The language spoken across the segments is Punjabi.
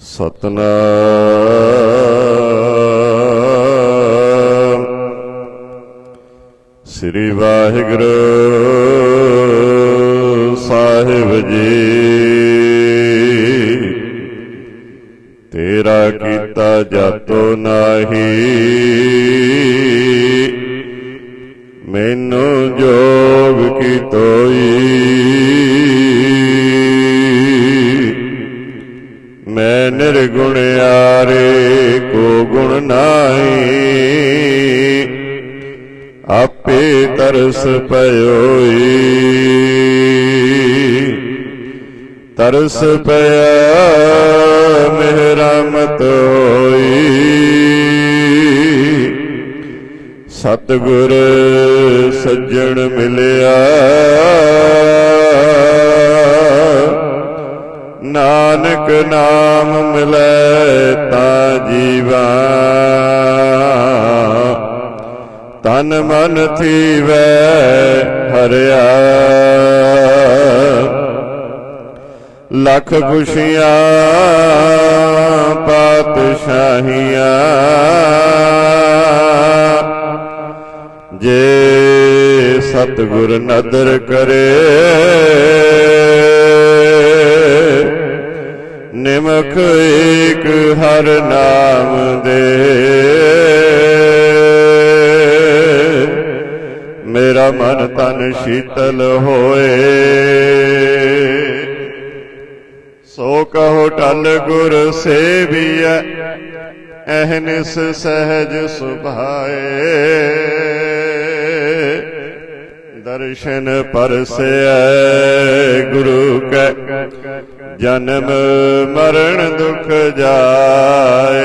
ਸਤਨਾਮ। ਸ੍ਰੀ ਵਾਹਿਗੁਰੂ ਸਾਹਿਬ ਜੀ ਤੇਰਾ ਕੀਤਾ ਜਾਤੋ ਨਾਹੀ। ਮੈਨੂੰ ਜੋਗ ਕੀ ਤੋਈ? ਤਰਸ ਪਇਓਈ ਤਰਸ ਪਿਆ ਮਿਹਰਮਤ ਹੋਈ। ਸਤਿਗੁਰ ਸੱਜਣ ਮਿਲਿਆ। ਨਾਨਕ ਨਾਮ ਮਿਲੈ ਤਾ ਜੀਵਾ। ਤਨ ਮਨ ਥੀਵੈ, ਹਰਿਆ। ਲੱਖ ਖੁਸ਼ੀਆਂ, ਪਾਤਸ਼ਾਹੀਆਂ। ਜੇ ਸਤਿਗੁਰ ਨਦਰ ਕਰੇ, ਨਿਮਖ ਏਕ ਹਰ ਨਾਮ ਦੇ। ਮੇਰਾ ਮਨ ਤਨ ਸ਼ੀਤਲ ਹੋਏ। ਸੋ ਕਹੋ ਟਲ ਗੁਰ ਸੇਵੀਐ ਅਹਨਿਸ ਸਹਿਜ ਸੁਭਾਏ। ਦਰਸ਼ਨ ਪਰਸੈ ਗੁਰੂ ਕੈ, ਜਨਮ ਮਰਨ ਦੁਖ ਜਾਏ।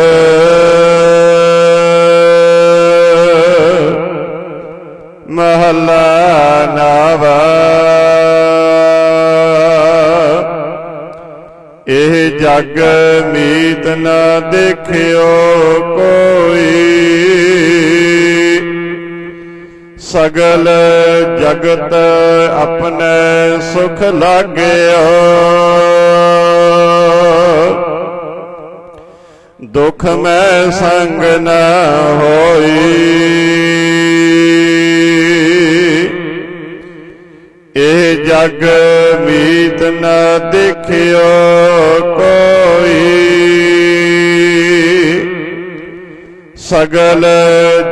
ਇਹ ਜਗ ਮੀਤ ਨਾ ਦੇਖਿਓ ਕੋਈ। ਸਗਲ ਜਗਤ ਆਪਣੇ ਸੁਖ ਲਾਗਿਓ। ਦੁਖ ਮੈਂ ਸੰਗ ਨਾ ਹੋਈ। ਜਗ ਮੀਤ ਨ ਦੇਖਿਓ ਕੋਈ। ਸਗਲ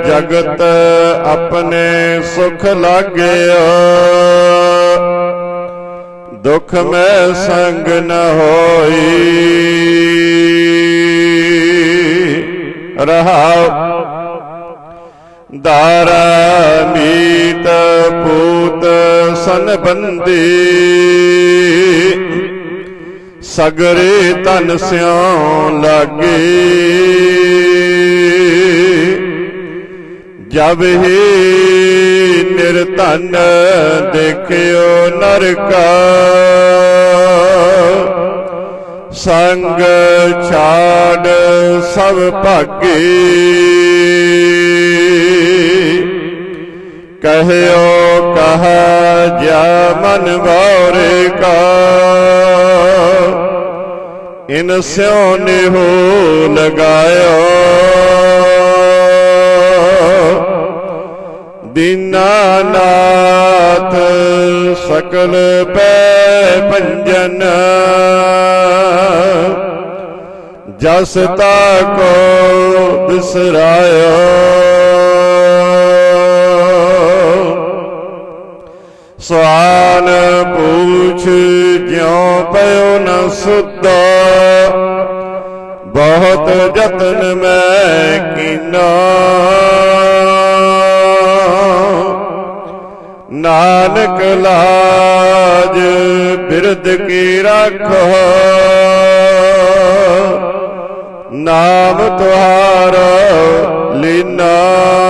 ਜਗਤ ਆਪਣੇ ਸੁਖ ਲਾਗਿਓ। ਦੁਖ ਮੈਂ ਸੰਗ ਨ ਹੋਈ। ਰਹਾਉ ਦਾਰਾ ਮੀਤ ਪੂਤ ਸੰਬੰਦੀ ਸਗਰੇ ਤਨ ਸਿਉ ਲਾਗੇ। ਜਬ ਹੀ ਨਿਰਧਨ ਦੇਖਿਓ ਨਰਕਾ। ਸੰਗ ਛਾੜ ਸਭ ਭਾਗੇ। ਕਹਿਓ, ਕਹ ਜਾ ਮਨ ਬੌਰੇ ਕਾ। ਇਨ ਸਿਉ ਨਿਹੋ ਲਗਾਇਓ। ਦੀਨਾਨਾਥ ਸਕਲ ਪੈ ਪੰਜਨ। ਜਸ ਤਾ ਕੋ ਬਿਸਰਾਇਓ। ਸਵਾਨ ਪੂਛ ਜਿਉ ਪਇਓ ਨ ਸੁਦਾ ਬਹੁਤ ਯਤਨ ਮੈਂ ਕੀਨਾ। ਨਾਨਕ ਲਾਜ ਬਿਰਦ ਕੀ ਰੱਖੋ। ਨਾਮ ਤੁਹਾਰਾ ਲੀਨਾ।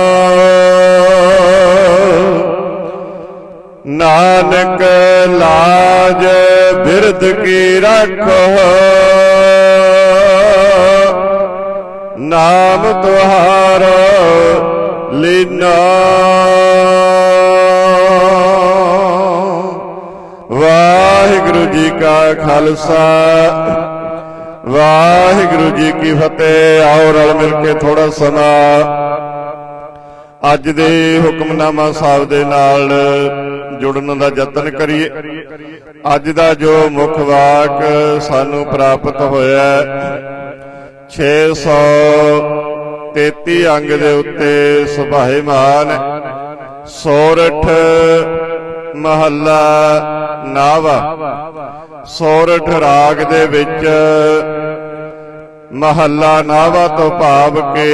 ਨਾਨਕ ਲਾਜ ਬਿਰਧ ਕੀ ਰੱਖੋ। ਨਾਮ ਤੁਹਾਰੋ ਲੀਨਾ। ਵਾਹਿਗੁਰੂ ਜੀ ਕਾ ਖਾਲਸਾ, ਵਾਹਿਗੁਰੂ ਜੀ ਕੀ ਫਤਿਹ। ਆਓ ਰਲ ਮਿਲ ਕੇ ਥੋੜਾ ਸਮਾਂ। ਅੱਜ ਦੇ ਹੁਕਮਨਾਮਾ ਸਾਹਿਬ ਦੇ ਨਾਲ ਜੁੜਨ ਦਾ ਯਤਨ ਕਰੀਏ। ਅੱਜ ਦਾ ਜੋ ਮੁੱਖ ਵਾਕ ਸਾਨੂੰ ਪ੍ਰਾਪਤ ਹੋਇਆ ਹੈ, 633 ਅੰਗ ਦੇ ਉੱਤੇ ਸੁਭਾਏਮਾਨ ਸੋਰਠ ਮਹੱਲਾ ਨਾਵਾ ਸੋਰਠ ਰਾਗ ਦੇ ਵਿੱਚ ਮਹੱਲਾ ਨਾਵਾ ਤੋਂ ਭਾਵ ਕੇ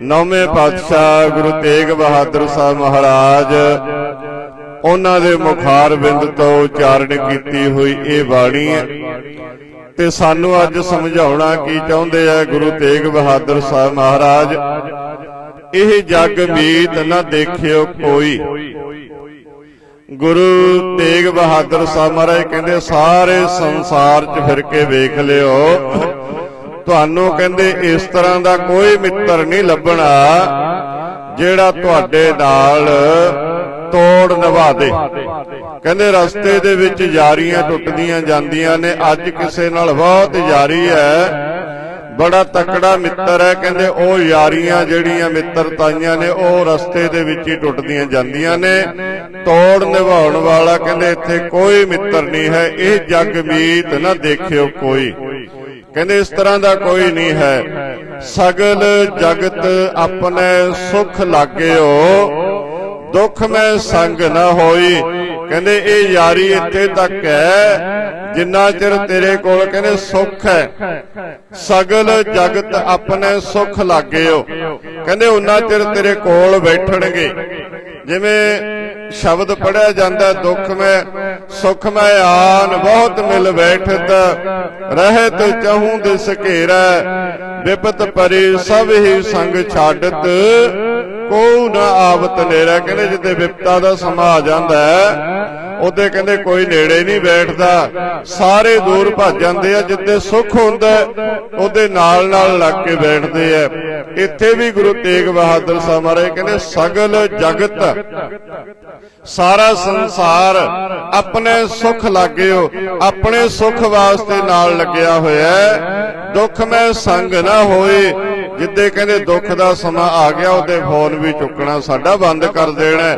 ਨੌਵੇਂ ਪਾਤਸ਼ਾਹ ਗੁਰੂ ਤੇਗ ਬਹਾਦਰ ਸਾਹਿਬ ਮਹਾਰਾਜ, ਉਹਨਾਂ ਦੇ ਮੁਖਾਰ ਬਿੰਦ ਤੋਂ ਉਚਾਰਨ ਕੀਤੀ ਹੋਈ ਇਹ ਬਾਣੀ ਹੈ। ਤੇ ਸਾਨੂੰ ਅੱਜ ਸਮਝਾਉਣਾ ਕੀ ਚਾਹੁੰਦੇ ਆ ਗੁਰੂ ਤੇਗ ਬਹਾਦਰ ਸਾਹਿਬ ਮਹਾਰਾਜ, ਇਹ ਜਗ ਮੀਤ ਨਾ ਦੇਖਿਓ ਕੋਈ। ਗੁਰੂ ਤੇਗ ਬਹਾਦਰ ਸਾਹਿਬ ਮਹਾਰਾਜ ਕਹਿੰਦੇ, ਸਾਰੇ ਸੰਸਾਰ 'ਚ ਫਿਰ ਕੇ ਵੇਖ ਲਿਓ ਤੁਹਾਨੂੰ ਕਹਿੰਦੇ ਇਸ ਤਰ੍ਹਾਂ ਦਾ ਕੋਈ ਮਿੱਤਰ ਨਹੀਂ ਲੱਭਣਾ ਜਿਹੜਾ ਤੁਹਾਡੇ ਨਾਲ ਤੋੜ ਨਿਭਾ ਦੇ। ਕਹਿੰਦੇ ਰਸਤੇ ਦੇ ਵਿੱਚ ਯਾਰੀਆਂ ਟੁੱਟਦੀਆਂ ਜਾਂਦੀਆਂ ਨੇ। ਅੱਜ ਕਿਸੇ ਨਾਲ ਬਹੁਤ ਯਾਰੀ ਹੈ। ਬੜਾ ਤਕੜਾ ਮਿੱਤਰ ਹੈ। ਕਹਿੰਦੇ ਉਹ ਯਾਰੀਆਂ ਜਿਹੜੀਆਂ ਮਿੱਤਰਤਾਈਆਂ ਨੇ ਉਹ ਰਸਤੇ ਦੇ ਵਿੱਚ ਹੀ ਟੁੱਟਦੀਆਂ ਜਾਂਦੀਆਂ ਨੇ। ਤੋੜ ਨਿਭਾਉਣ ਵਾਲਾ ਕਹਿੰਦੇ ਇੱਥੇ ਕੋਈ ਮਿੱਤਰ ਨਹੀਂ ਹੈ। ਇਹ ਜਗ ਮੀਤ ਨਾ ਦੇਖਿਓ ਕੋਈ। ਕਹਿੰਦੇ ਇਸ ਤਰ੍ਹਾਂ ਦਾ ਕੋਈ ਨਹੀਂ ਹੈ। ਸਗਲ ਜਗਤ ਆਪਣੇ ਸੁਖ ਲਾਗਿਓ, ਦੁੱਖ ਮੈਂ ਸੰਗ ਨਾ ਹੋਈ। ਕਹਿੰਦੇ ਇਹ ਯਾਰੀ ਇੱਥੇ ਤੱਕ ਹੈ, ਜਿੰਨਾ ਚਿਰ ਤੇਰੇ ਕੋਲ ਕਹਿੰਦੇ ਸੁੱਖ ਹੈ। ਸਗਲ ਜਗਤ ਆਪਣੇ ਸੁਖ ਲਾਗਿਓ। ਕਹਿੰਦੇ ਉਨਾ ਚਿਰ ਤੇਰੇ ਕੋਲ ਬੈਠਣਗੇ। ਜਿਵੇਂ ਸ਼ਬਦ ਪੜਿਆ ਜਾਂਦਾ, ਦੁੱਖ ਮੈਂ, ਸੁਖ ਮੈਂ ਆਨ, ਬਹੁਤ ਮਿਲ ਬੈਠਤ, ਰਹਿਤ ਚਹੂ ਦਿਸ ਘੇਰੈ ਵਿਪਤ ਪਰੀ ਸਭ ਹੀ ਸੰਗ ਛਾਡਤ ਕੋ ਨਾ ਆਵਤ ਨੇਰਾ। ਕਹਿੰਦੇ ਜਿੱਦੇ ਵਿਪਤਾ ਦਾ ਸਮਾਂ ਆ ਜਾਂਦਾ ਹੈ, ਉਹਦੇ ਕਹਿੰਦੇ ਕੋਈ ਨੇੜੇ ਨਹੀਂ ਬੈਠਦਾ, ਸਾਰੇ ਦੂਰ ਭੱਜ ਜਾਂਦੇ ਆ ਜਿੱਦੇ ਸੁੱਖ ਹੁੰਦਾ ਉਹਦੇ ਨਾਲ ਨਾਲ ਲੱਗ ਕੇ ਬੈਠਦੇ ਆ। ਇੱਥੇ ਵੀ ਗੁਰੂ ਤੇਗ ਬਹਾਦਰ ਸਾਹਿਬ ਮਹਾਰਾਜ ਕਹਿੰਦੇ, ਸਗਲ ਜਗਤ, ਸਾਰਾ ਸੰਸਾਰ ਆਪਣੇ ਸੁਖ ਲਾਗਿਓ, ਆਪਣੇ ਸੁਖ ਵਾਸਤੇ ਨਾਲ ਲੱਗਿਆ ਹੋਇਆ ਦੁੱਖ ਮੈਂ ਸੰਗ ਨਾ ਹੋਏ। ਜਿੱਦੇ ਕਹਿੰਦੇ, ਦੁੱਖ ਦਾ ਸਮਾਂ ਆ ਗਿਆ, ਉਹਦੇ ਫੋਨ ਵੀ ਚੁੱਕਣਾ, ਸਾਡਾ ਬੰਦ ਕਰ ਦੇਣਾ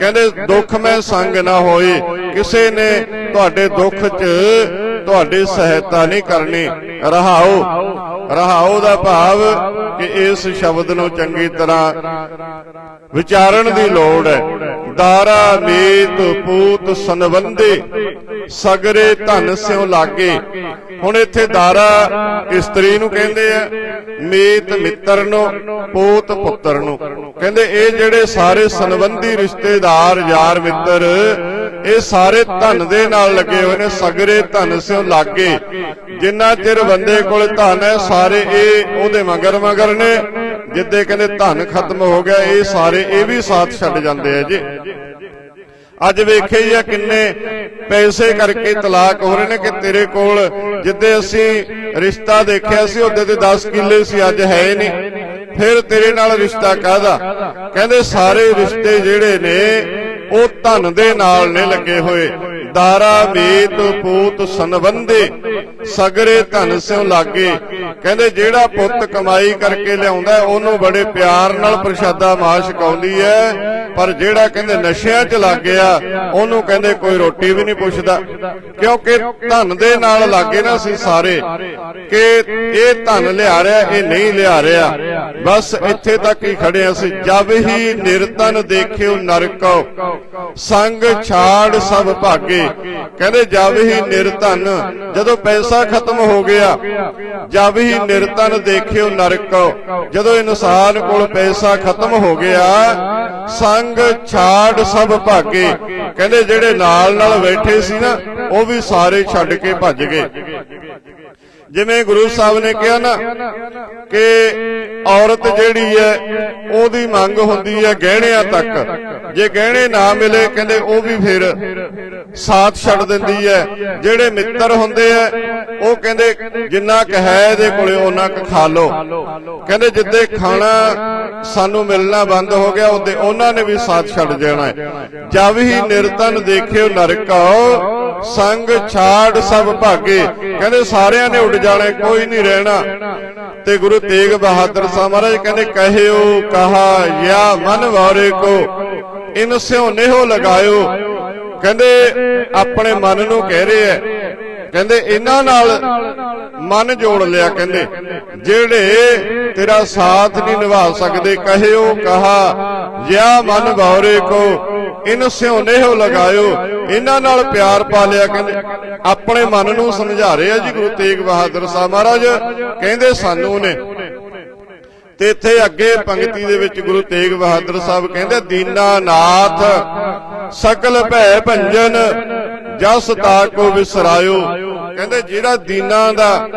ਕਹਿੰਦੇ, ਦੁੱਖ ਮੈਂ ਸੰਗ ਨਾ ਹੋਈ ਕਿਸੇ ਨੇ ਤੁਹਾਡੇ ਦੁੱਖ 'ਚ ਤੁਹਾਡੀ ਸਹਾਇਤਾ ਨਹੀਂ ਕਰਨੀ। ਰਹਾਓ। ਰਹਾਓ ਦਾ ਭਾਵ ਕਿ ਇਸ ਸ਼ਬਦ ਨੂੰ ਚੰਗੀ ਤਰ੍ਹਾਂ ਵਿਚਾਰਨ ਦੀ ਲੋੜ ਹੈ। ਦਾਰਾ ਮੀਤ ਪੂਤ, ਸੰਬੰਧੇ ਸਗਰੇ ਧਨ ਸਿਉ ਲਾਗੇ। ਹੁਣ ਇੱਥੇ ਦਾਰਾ ਇਸਤਰੀ ਨੂੰ ਕਹਿੰਦੇ ਆ, ਮੇਤ ਮਿੱਤਰ ਨੂੰ, ਪੂਤ ਪੁੱਤਰ ਨੂੰ। ਕਹਿੰਦੇ ਇਹ ਜਿਹੜੇ ਸਾਰੇ ਸੰਬੰਧੀ ਰਿਸ਼ਤੇਦਾਰ, ਯਾਰ ਮਿੱਤਰ, ਇਹ ਸਾਰੇ ਧਨ ਦੇ ਨਾਲ ਲੱਗੇ ਹੋਏ ਨੇ, ਸਗਰੇ ਧਨ ਸਿਉ ਲਾਗੇ। ਜਿੰਨਾ ਚਿਰ ਬੰਦੇ ਕੋਲ ਧਨ ਹੈ, ਸਾਰੇ ਇਹ ਉਹਦੇ ਮਗਰ ਮਗਰ ਨੇ। ਜਿੱਦੇ ਕਹਿੰਦੇ ਧਨ ਖਤਮ ਹੋ ਗਿਆ, ਇਹ ਸਾਰੇ ਇਹ ਵੀ ਸਾਥ ਛੱਡ ਜਾਂਦੇ ਆ ਜੀ। ਅੱਜ ਵੇਖੇ ਹੀ ਕਿੰਨੇ ਪੈਸੇ ਕਰਕੇ ਤਲਾਕ ਹੋ ਰਹੇ ਨੇ ਕਿ ਤੇਰੇ ਕੋਲ ਜਿੱਦੇ ਅਸੀਂ ਰਿਸ਼ਤਾ ਦੇਖਿਆ ਸੀ, ਉਹਦੇ ਤੇ 10 ਕਿੱਲੇ ਸੀ, ਅੱਜ ਹੈ ਹੀ ਨਹੀਂ। ਫਿਰ ਤੇਰੇ ਨਾਲ ਰਿਸ਼ਤਾ ਕਾਹਦਾ? ਕਹਿੰਦੇ ਸਾਰੇ ਰਿਸ਼ਤੇ ਜਿਹੜੇ ਨੇ, ਉਹ ਧਨ ਦੇ ਨਾਲ ਨੇ ਲੱਗੇ ਹੋਏ। ਦਾਰਾ ਵੇਤ ਪੂਤ, ਸੰਬੰਧੇ, ਸਗਰੇ ਧਨ ਸਿਉ ਲਾਗੇ। ਕਹਿੰਦੇ ਜਿਹੜਾ ਪੁੱਤ ਕਮਾਈ ਕਰਕੇ ਲਿਆਉਂਦਾ ਉਹਨੂੰ ਬੜੇ ਪਿਆਰ ਨਾਲ ਪ੍ਰਸ਼ਾਦਾ ਮਾਂ ਛਕਾਉਂਦੀ ਹੈ ਪਰ ਜਿਹੜਾ ਕਹਿੰਦੇ ਨਸ਼ਿਆਂ 'ਚ ਲੱਗ ਗਿਆ ਉਹਨੂੰ ਕਹਿੰਦੇ ਕੋਈ ਰੋਟੀ ਵੀ ਨਹੀਂ ਪੁੱਛਦਾ। ਕਿਉਂਕਿ ਧਨ ਦੇ ਨਾਲ ਲੱਗੇ ਨਾ ਸੀ ਸਾਰੇ ਕਿ ਇਹ ਧਨ ਲਿਆ ਰਿਹਾ ਇਹ ਨਹੀਂ ਲਿਆ ਰਿਹਾ। ਬਸ ਇੱਥੇ ਤੱਕ ਹੀ ਖੜੇ ਅਸੀਂ। ਜਬ ਹੀ ਨਿਰਤਨ ਦੇਖਿਓ ਨਰਕੋ ਸੰਗ ਛਾੜ ਸਭ ਭਾਗੇ। ਕਹਿੰਦੇ ਜਬ ਹੀ ਨਿਰਤਨ ਜਦੋਂ ਪੈਸਾ ਖਤਮ ਹੋ ਗਿਆ ਜਬ ਹੀ ਨਿਰਧਨ ਦੇਖਿਓ ਨਰਕੋ। ਜਦੋਂ ਇਨਸਾਨ ਕੋਲ ਪੈਸਾ ਖਤਮ ਹੋ ਗਿਆ, ਸੰਗ ਛਾੜ ਸਭ ਭਾਗੇ। ਕਹਿੰਦੇ, ਜਿਹੜੇ ਨਾਲ ਨਾਲ ਬੈਠੇ ਸੀ ਨਾ, ਉਹ ਵੀ ਸਾਰੇ ਛੱਡ ਕੇ ਭੱਜ ਗਏ। ਜਿਵੇਂ ਗੁਰੂ ਸਾਹਿਬ ਨੇ ਕਿਹਾ ਨਾ ਕਿ ਔਰਤ ਜਿਹੜੀ ਹੈ, ਉਹਦੀ ਮੰਗ ਹੁੰਦੀ ਹੈ ਗਹਿਣਿਆਂ ਤੱਕ। ਜੇ ਗਹਿਣੇ ਨਾ ਮਿਲੇ, ਕਹਿੰਦੇ ਉਹ ਵੀ ਫਿਰ ਸਾਥ ਛੱਡ ਦਿੰਦੀ ਹੈ। ਜਿਹੜੇ ਮਿੱਤਰ ਹੁੰਦੇ ਆ ਉਹ ਕਹਿੰਦੇ ਜਿੰਨਾ ਕੁ ਹੈ ਇਹਦੇ ਕੋਲੇ ਉਹਨਾਂ ਕੁ ਖਾ ਲਓ। ਕਹਿੰਦੇ ਜਿੱਦੇ ਖਾਣਾ ਸਾਨੂੰ ਮਿਲਣਾ ਬੰਦ ਹੋ ਗਿਆ, ਉਹਦੇ ਉਹਨਾਂ ਨੇ ਵੀ ਸਾਥ ਛੱਡ ਜਾਣਾ ਹੈ। ਜਦ ਹੀ ਨਿਰਤਨ ਦੇਖਿਓ ਨਰਕਾਓ ਸੰਗ ਛਾੜ ਸਭ ਭਾਗੇ। ਕਹਿੰਦੇ ਸਾਰਿਆਂ ਨੇ ਉੱਡ ਜਾਣਾ, ਕੋਈ ਨਹੀਂ ਰਹਿਣਾ। ਤੇ ਗੁਰੂ ਤੇਗ ਬਹਾਦਰ ਸਾਹਿਬ ਮਹਾਰਾਜ ਕਹਿੰਦੇ, ਕਹਿਓ, ਕਹਾ, ਯਾ ਮਨ ਵਾਰੇ ਕੋ, ਇਨ ਸਿਉ ਨੇਹੋ ਲਗਾਇਓ। ਕਹਿੰਦੇ, ਆਪਣੇ ਮਨ ਨੂੰ ਕਹਿ ਰਹੇ ਐ। ਕਹਿੰਦੇ, ਇਹਨਾਂ ਨਾਲ ਮਨ ਜੋੜ ਲਿਆ, ਕਹਿੰਦੇ। ਜਿਹੜੇ ਤੇਰਾ ਸਾਥ ਨਹੀਂ ਨਿਭਾ ਸਕਦੇ, ਕਹਿਓ, ਕਹਾ, ਯਾ ਮਨ ਵਾਰੇ ਕੋ ਇਨ ਸਿਉ ਨੇਹੋ ਲਗਾਇਓ। ਇਹਨਾਂ ਨਾਲ ਪਿਆਰ ਪਾ ਲਿਆ ਕਹਿੰਦੇ। ਆਪਣੇ ਮਨ ਨੂੰ ਸਮਝਾ ਰਹੇ ਆ ਜੀ ਗੁਰੂ ਤੇਗ ਬਹਾਦਰ ਸਾਹਿਬ ਮਹਾਰਾਜ। ਕਹਿੰਦੇ ਸਾਨੂੰ ਨੇ। ਤੇ ਇੱਥੇ ਅੱਗੇ ਪੰਕਤੀ ਦੇ ਵਿੱਚ ਗੁਰੂ ਤੇਗ ਬਹਾਦਰ ਸਾਹਿਬ ਕਹਿੰਦੇ, ਦੀਨਾ ਨਾਥ, ਸਕਲ ਭੈ ਭੰਜਨ, ਜਸ ਤਾ ਕੋ ਵਿਸਰਾਇਓ। ਕਹਿੰਦੇ, ਜਿਹੜਾ ਦੀਨਾ ਦਾ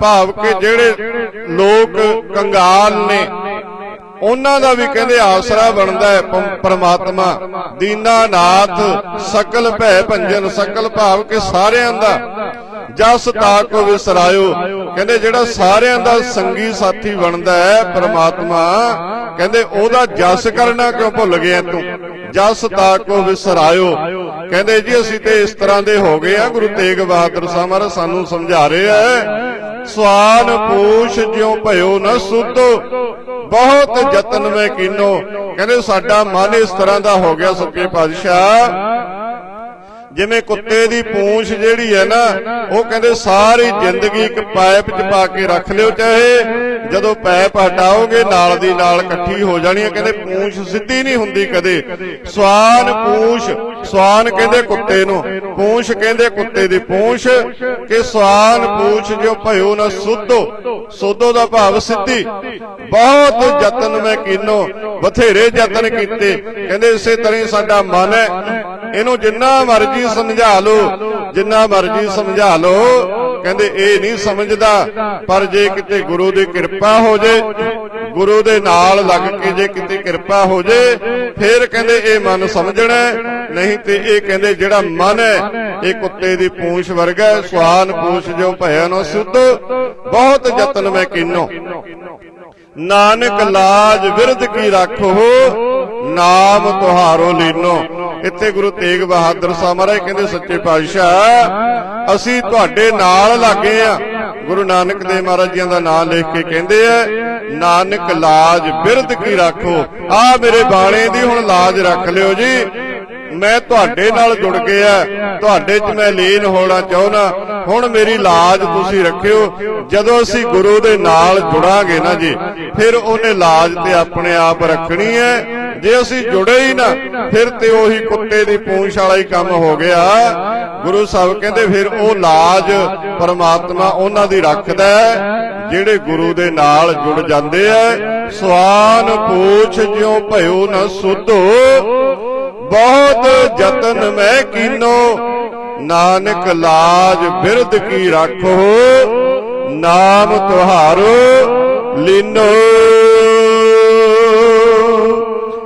ਭਾਵ ਕਿ ਜਿਹੜੇ ਲੋਕ ਕੰਗਾਲ ਨੇ ਉਹਨਾਂ ਦਾ ਵੀ ਕਹਿੰਦੇ ਆਸਰਾ ਬਣਦਾ ਹੈ ਪਰਮਾਤਮਾ। ਪ੍ਰਮਾਤਮਾ ਦੀਨਾਨਾਥ ਸਕਲ ਭੈ ਭੰਜਨ, ਸਕਲ ਭਾਵ ਕਿ ਸਾਰਿਆਂ ਦਾ। ਜਸ ਤਾ ਵਿਸਰਾਇਓ। ਕਹਿੰਦੇ ਜਿਹੜਾ ਸਾਰਿਆਂ ਦਾ ਸੰਗੀ ਸਾਥੀ ਬਣਦਾ ਹੈ, ਪ੍ਰਮਾਤਮਾ, ਕਹਿੰਦੇ ਉਹਦਾ ਜਸ ਕਰਨਾ ਕਿਉਂ ਭੁੱਲ ਗਿਆ ਤੂੰ? ਜਸ ਤਾਕੋ ਵਿਸਰਾਇਓ। ਕਹਿੰਦੇ ਜੀ, ਅਸੀਂ ਤੇ ਇਸ ਤਰ੍ਹਾਂ ਦੇ ਹੋ ਗਏ ਆ, ਗੁਰੂ ਤੇਗ ਬਹਾਦਰ ਸਾਹਿਬ ਮਹਾਰਾਜ ਸਾਨੂੰ ਸਮਝਾ ਰਹੇ ਆ, ਸਵਾਨ ਪੂਛ ਜਿਉ ਭਇਓ ਨਾ ਸੁਧੋ ਬਹੁਤ ਯਤਨ ਮੈਂ ਕੀਨੋ। ਕਹਿੰਦੇ ਸਾਡਾ ਮਨ ਇਸ ਤਰ੍ਹਾਂ ਦਾ ਹੋ ਗਿਆ ਸੱਚੇ ਪਾਤਸ਼ਾਹ। ਜਿਵੇਂ ਕੁੱਤੇ ਦੀ ਪੂੰਛ ਜਿਹੜੀ ਹੈ ਨਾ ਉਹ ਕਹਿੰਦੇ ਸਾਰੀ ਜ਼ਿੰਦਗੀ ਇੱਕ ਪਾਈਪ 'ਚ ਪਾ ਕੇ ਰੱਖ ਲਿਓ ਚਾਹੇ ਜਦੋਂ ਪਾਈਪ ਹਟਾਓਗੇ ਨਾਲ ਦੀ ਨਾਲ ਇਕੱਠੀ ਹੋ ਜਾਣੀ ਹੈ। ਕਹਿੰਦੇ ਪੂੰਛ ਸਿੱਧੀ ਨਹੀਂ ਹੁੰਦੀ ਕਦੇ। ਸਵਾਨ ਪੂੰਛ ਸਵਾਨ ਕਹਿੰਦੇ ਕੁੱਤੇ ਨੂੰ। ਪੂੰਛ ਕਹਿੰਦੇ ਕੁੱਤੇ ਦੀ ਪੂੰਛ ਕਿ ਸਵਾਨ ਪੂੰਛ ਜੋ ਭਇਓ ਨਾ ਸੁਧੋ। ਸੋਧੋ। ਦਾ ਭਾਵ ਸਿੱਧੀ ਬਹੁਤ ਯਤਨ ਮੈਂ ਕੀਨੋ। ਬਥੇਰੇ ਯਤਨ ਕੀਤੇ। ਕਹਿੰਦੇ ਇਸੇ ਤਰ੍ਹਾਂ ਸਾਡਾ ਮਨ ਹੈ। ਇਹਨੂੰ ਜਿੰਨਾ ਮਰਜ਼ੀ ਸਮਝਾ ਲਓ। ਜਿੰਨਾ ਮਰਜ਼ੀ ਸਮਝਾ ਲਓ। ਕਹਿੰਦੇ ਇਹ ਨਹੀਂ ਸਮਝਦਾ। ਪਰ ਜੇ ਕਿਤੇ ਗੁਰੂ ਦੀ ਕਿਰਪਾ ਹੋ ਜੇ ਗੁਰੂ ਦੇ ਨਾਲ ਲੱਗ ਕੇ ਜੇ ਕਿਤੇ ਕਿਰਪਾ ਹੋ ਜੇ ਫਿਰ ਕਹਿੰਦੇ ਇਹ ਮਨ ਸਮਝਣਾ ਨਹੀਂ ਤੇ ਇਹ ਕਹਿੰਦੇ ਜਿਹੜਾ ਮਨ ਹੈ ਇਹ ਕੁੱਤੇ ਦੀ ਪੂੰਛ ਵਰਗਾ ਹੈ, ਸਵਾਨ ਪੂੰਛ ਜੋ ਭਇਆ ਨਾ ਸੁਧ। ਬਹੁਤ ਯਤਨ ਮੈਂ ਕੀਨੋ। ਨਾਨਕ ਲਾਜ ਵਿਰਧ ਕੀ ਰੱਖੋ। ਨਾਮ ਤੁਹਾਰੋ ਲੀਨੋ। ਇੱਥੇ ਗੁਰੂ ਤੇਗ ਬਹਾਦਰ ਸਾਹਿਬ ਮਹਾਰਾਜ ਕਹਿੰਦੇ ਸੱਚੇ ਪਾਤਸ਼ਾਹ ਅਸੀਂ ਤੁਹਾਡੇ ਨਾਲ ਲੱਗੇ ਆ ਗੁਰੂ ਨਾਨਕ ਦੇਵ ਮਹਾਰਾਜ ਜੀਆਂ ਦਾ ਨਾਮ ਲਿਖ ਕੇ ਕਹਿੰਦੇ ਆ ਨਾਨਕ ਲਾਜ ਬਿਰਧ ਕੀ ਰੱਖੋ। ਆ ਮੇਰੇ ਬਾਣੇ ਦੀ ਹੁਣ ਲਾਜ ਰੱਖ ਲਿਓ ਜੀ। ਮੈਂ ਤੁਹਾਡੇ ਨਾਲ ਜੁੜ ਗਿਆ ਤੁਹਾਡੇ 'ਚ ਮੈਂ ਲੀਨ ਹੋਣਾ ਚਾਹੁੰਦਾ। ਹੁਣ ਮੇਰੀ ਲਾਜ ਤੁਸੀਂ ਰੱਖਿਓ। ਜਦੋਂ ਅਸੀਂ ਗੁਰੂ ਦੇ ਨਾਲ ਜੁੜਾਂਗੇ ਨਾ ਜੀ ਫਿਰ ਉਹਨੇ ਲਾਜ ਤੇ ਆਪਣੇ ਆਪ ਰੱਖਣੀ ਹੈ। ਜੇ ਅਸੀਂ ਜੁੜੇ ਹੀ ਨਾ, ਫਿਰ ਤੇ ਉਹੀ ਕੁੱਤੇ ਦੀ ਪੂੰਛ ਵਾਲਾ ਹੀ ਕੰਮ ਹੋ ਗਿਆ। ਗੁਰੂ ਸਾਹਿਬ ਕਹਿੰਦੇ, ਫਿਰ ਉਹ ਲਾਜ ਪਰਮਾਤਮਾ ਉਹਨਾਂ ਦੀ ਰੱਖਦਾ ਜਿਹੜੇ ਗੁਰੂ ਦੇ ਨਾਲ ਜੁੜ ਜਾਂਦੇ ਐ ਸਵਾਨ ਪੂਛ ਜਿਉ ਭਇਓ ਨਾ ਸੁਧੋ, ਬਹੁਤ ਯਤਨ ਮੈਂ ਕੀਨੋ। ਨਾਨਕ ਲਾਜ ਬਿਰਧ ਕੀ ਰੱਖੋ, ਨਾਮ ਤੁਹਾਰੋ, ਲੀਨੋ।